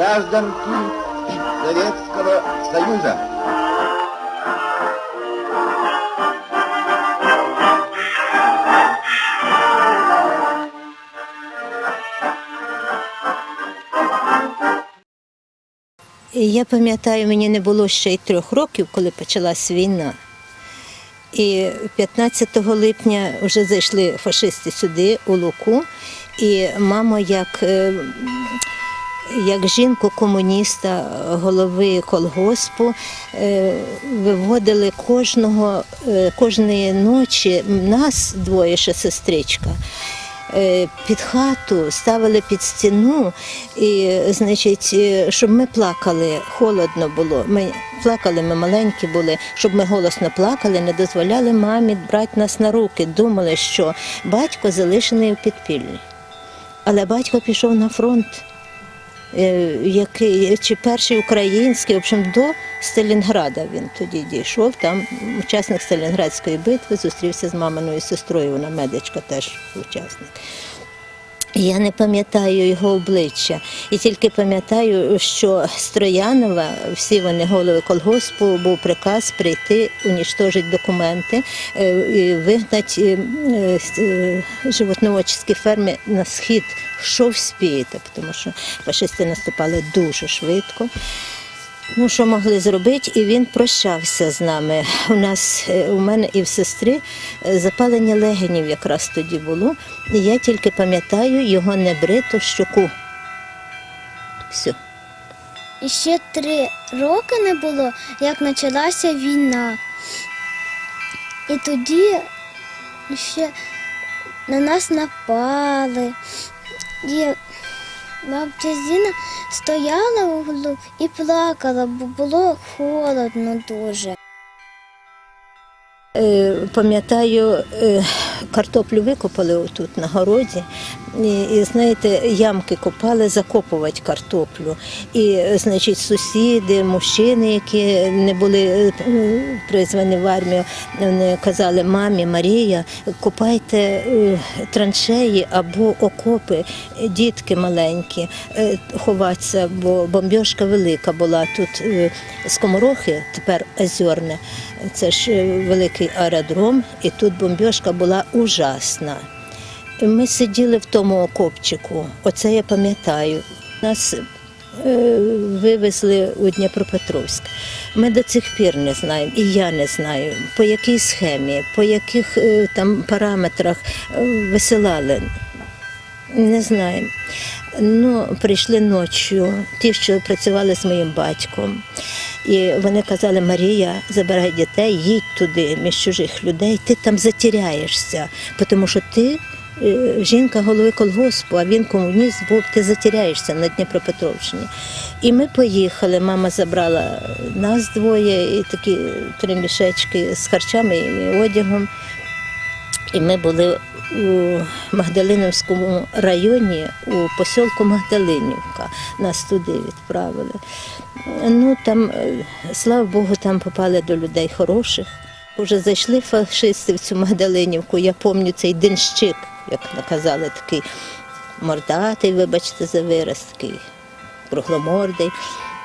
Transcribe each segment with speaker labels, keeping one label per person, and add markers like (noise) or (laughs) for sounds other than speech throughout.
Speaker 1: гражданки Советского Союза.
Speaker 2: Я пам'ятаю, мені не було ще й трьох років, коли почалась війна. І 15 липня вже зайшли фашисти сюди, у Луку, і мама, як, е, як жінку комуніста, голови колгоспу, е, виводили кожного, е, кожної ночі, нас двоє ще сестричка е, під хату, ставили під стіну, і, значить, е, щоб ми плакали, холодно було. Ми плакали, ми маленькі були, щоб ми голосно плакали, не дозволяли мамі брати нас на руки. Думали, що батько залишений у підпіллі. Але батько пішов на фронт. Е, Який чи перший український, в общем, до Сталінграда він тоді дійшов. Там учасник Сталінградської битви зустрівся з маминою сестрою. Вона медичка теж учасник. Я не пам'ятаю його обличчя, і тільки пам'ятаю, що з Троянова, всі вони голови колгоспу, був приказ прийти, уніштожити документи е, і вигнати е, е, животноводчі ферми на схід, що вспієте, тому що фашисти наступали дуже швидко. Ну, що могли зробити, і він прощався з нами. У нас, е, у мене і в сестри е, запалення легенів якраз тоді було. І я тільки пам'ятаю його небриту щоку. Все.
Speaker 3: І ще три роки не було, як почалася війна. І тоді ще на нас напали. І бабця Зіна стояла в углу і плакала, бо було холодно дуже.
Speaker 2: Е, Пам'ятаю, е, картоплю викопали отут на городі, і, і знаєте, ямки копали закопувати картоплю. І, значить, сусіди, мужчини, які не були е, призвані в армію, вони казали, мамі, Марія, копайте траншеї або окопи, дітки маленькі, ховатися, бо бомбьошка велика була тут скоморохи, тепер озерне. Це ж е, аеродром, і тут бомбьошка була ужасна. Ми сиділи в тому окопчику, оце я пам'ятаю. Нас е, вивезли у Дніпропетровськ. Ми до цих пір не знаємо, і я не знаю, по якій схемі, по яких е, там параметрах е, висилали. Не знаємо. Ну, прийшли ночі, ті, що працювали з моїм батьком. І вони казали, Марія, забирай дітей, їдь туди, між чужих людей, ти там затіряєшся, тому що ти е, жінка голови колгоспу, а він комуніст був, ти затіряєшся на Дніпропетровщині. І ми поїхали, мама забрала нас двоє, і такі три мішечки з харчами і одягом. І ми були у Магдалиновському районі, у посілку Магдалинівка. Нас туди відправили. Ну там, е, слава Богу, там попали до людей хороших. Уже зайшли фашисти в цю Магдалинівку. Я пам'ятаю цей денщик, як наказали, такий мордатий, вибачте, за вираз, такий кругломордий.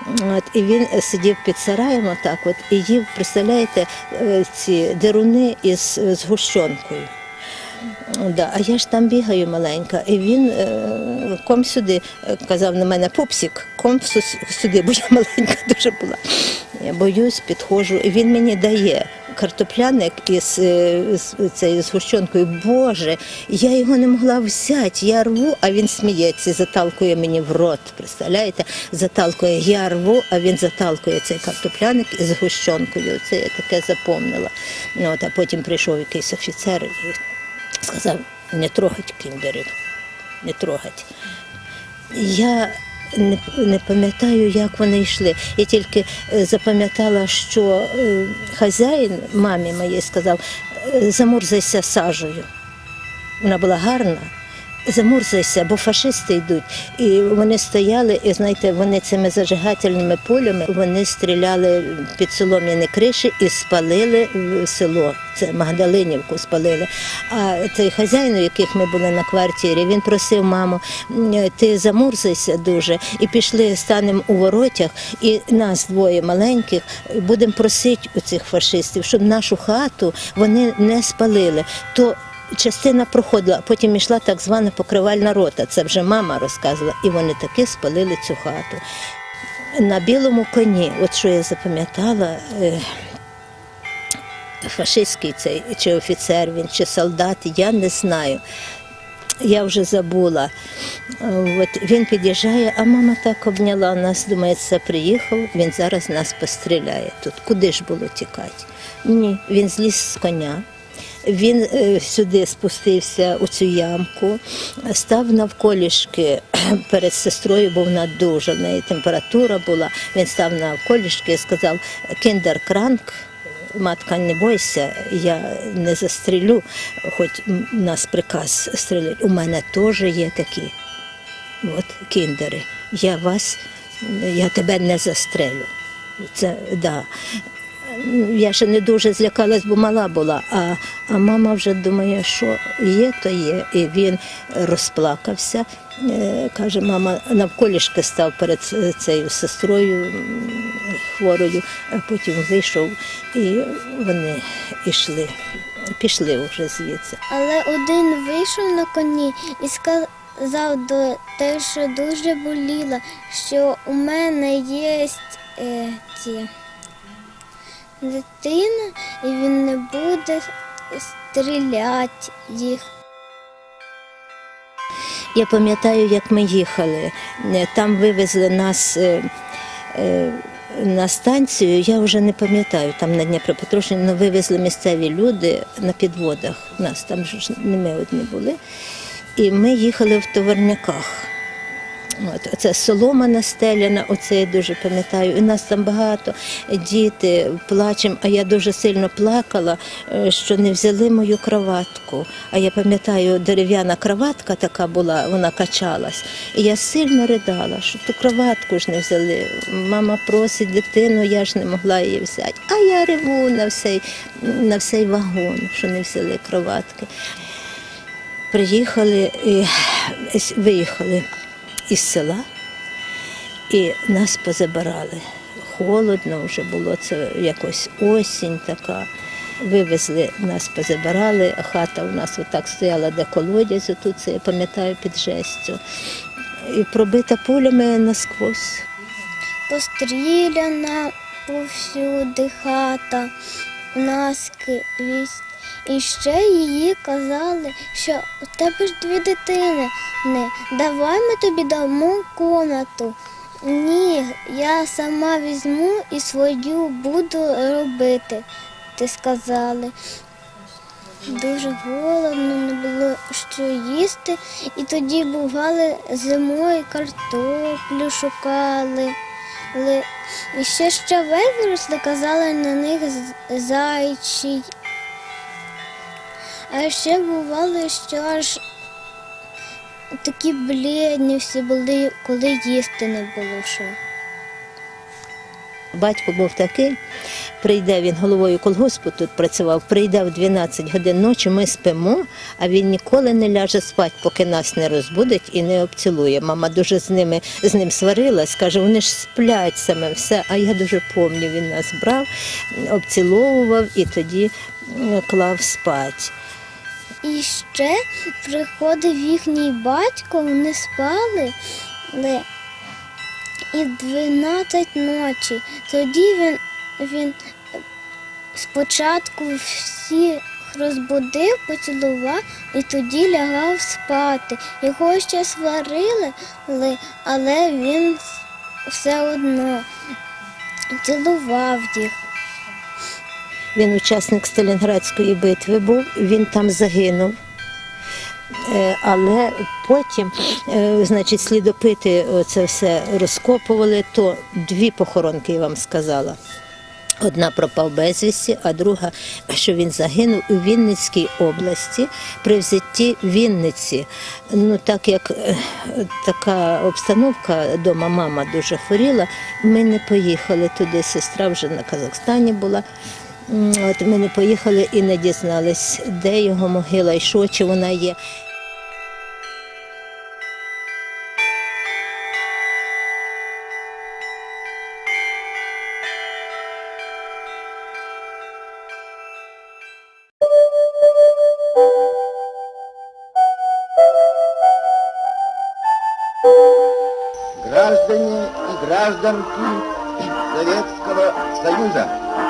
Speaker 2: От, і він сидів під сараєм отак от, і їв, представляєте, е, ці деруни із згущенкою. Да, а я ж там бігаю маленька, і він е, ком сюди е, казав на мене пупсик, ком сюди, бо я (laughs) маленька дуже була. Я боюсь, підходжу, і він мені дає картопляник із, е, цією згущенкою. Боже, я його не могла взяти. Я рву, а він сміється, заталкує мені в рот. Представляєте? Заталкує, я рву, а він заталкує цей картопляник із згущенкою. Це я таке запомнила. Ну, от, а потім прийшов якийсь офіцер сказав, не трогать кіндерів, не трогать. Я не, не пам'ятаю, як вони йшли. Я тільки е, запам'ятала, що е, хазяїн мамі моїй сказав, «Е, замурзайся сажею. Вона була гарна. Замурзайся, бо фашисти йдуть. І вони стояли, і знаєте, вони цими зажигательними пулями вони стріляли під солом'яні криші і спалили е, село. Це Магдалинівку спалили. А цей хазяїн, у яких ми були на квартирі, він просив маму, ти замурзайся дуже, і пішли, станемо у воротях, і нас двоє маленьких будемо просити у цих фашистів, щоб нашу хату вони не спалили. То частина проходила, потім йшла так звана покривальна рота. Це вже мама розказувала, і вони таки спалили цю хату. На білому коні, от що я запам'ятала, е, фашистський цей чи офіцер він, чи солдат, я не знаю. Я вже забула. От він під'їжджає, а мама так обняла нас. Думає, це приїхав, він зараз нас постріляє тут. Куди ж було тікати? Ні, він зліз з коня. Він е, сюди спустився у цю ямку, став навколішки (clears throat) перед сестрою, бо вона дуже, в неї температура була. Він став навколішки і сказав кіндер-кранк, матка, не бойся, я не застрілю, хоч у нас приказ стріляти. У мене теж є такі от, кіндери. Я вас, я тебе не застрелю. Це да. Я ще не дуже злякалась, бо мала була. А, а мама вже думає, що є, то є. І він розплакався. Е, Каже, мама навколішки став перед цією сестрою хворою, а потім вийшов, і вони йшли, пішли вже звідси.
Speaker 3: Але один вийшов на коні і сказав до те, що дуже боліла, що у мене є е, дитина, і він не буде стріляти їх.
Speaker 2: Я пам'ятаю, як ми їхали. Е, Там вивезли нас е, е, на станцію. Я вже не пам'ятаю, там на Дніпропетровщині але вивезли місцеві люди на підводах. Нас там ж не ми одні були. І ми їхали в товарняках. От, оце солома настеляна, оце я дуже пам'ятаю. І нас там багато діти плачемо, а я дуже сильно плакала, е, що не взяли мою кроватку. А я пам'ятаю, дерев'яна кроватка така була, вона качалась. І я сильно ридала, що ту кроватку ж не взяли. Мама просить дитину, я ж не могла її взяти. А я реву на всей, на всей вагон, що не взяли кроватки. Приїхали і виїхали із села і нас позабирали. Холодно вже було, це якось осінь така. Вивезли, нас позабирали, хата у нас отак стояла, де колодязь, тут це я пам'ятаю під жестю. І пробита пулями насквозь.
Speaker 3: Постріляна повсюди хата, наскрізь. І ще її казали, що у тебе ж дві дитини. Не, давай ми тобі дамо комнату. Ні, я сама візьму і свою буду робити, ти сказали. Дуже голодно, не було що їсти, і тоді бували зимою картоплю шукали. І ще щавель виросли, казали на них зайчий. А ще бували, що аж такі блідні всі були, коли їсти не було що.
Speaker 2: Батько був такий, прийде він головою колгоспу тут працював, прийде в 12 годин ночі, ми спимо, а він ніколи не ляже спати, поки нас не розбудить і не обцілує. Мама дуже з ними з ним сварилась, каже, вони ж сплять саме все. А я дуже пам'ятаю, він нас брав, обціловував і тоді клав спать.
Speaker 3: І ще приходив їхній батько, вони спали і 12 ночі. Тоді він, він спочатку всіх розбудив, поцілував і тоді лягав спати. Його ще сварили, але- але він все одно цілував їх.
Speaker 2: Він учасник Сталінградської битви був, він там загинув. Е, Але потім, е, значить, слідопити це все розкопували, то дві похоронки я вам сказала. Одна пропав безвісті, а друга, що він загинув у Вінницькій області при взятті Вінниці. Ну так як е, така обстановка вдома, мама дуже хворіла, ми не поїхали туди. Сестра вже на Казахстані була. От ми не поїхали і не дізнались, де його могила і що, чи вона є.
Speaker 1: Граждане и гражданки Советского Союза.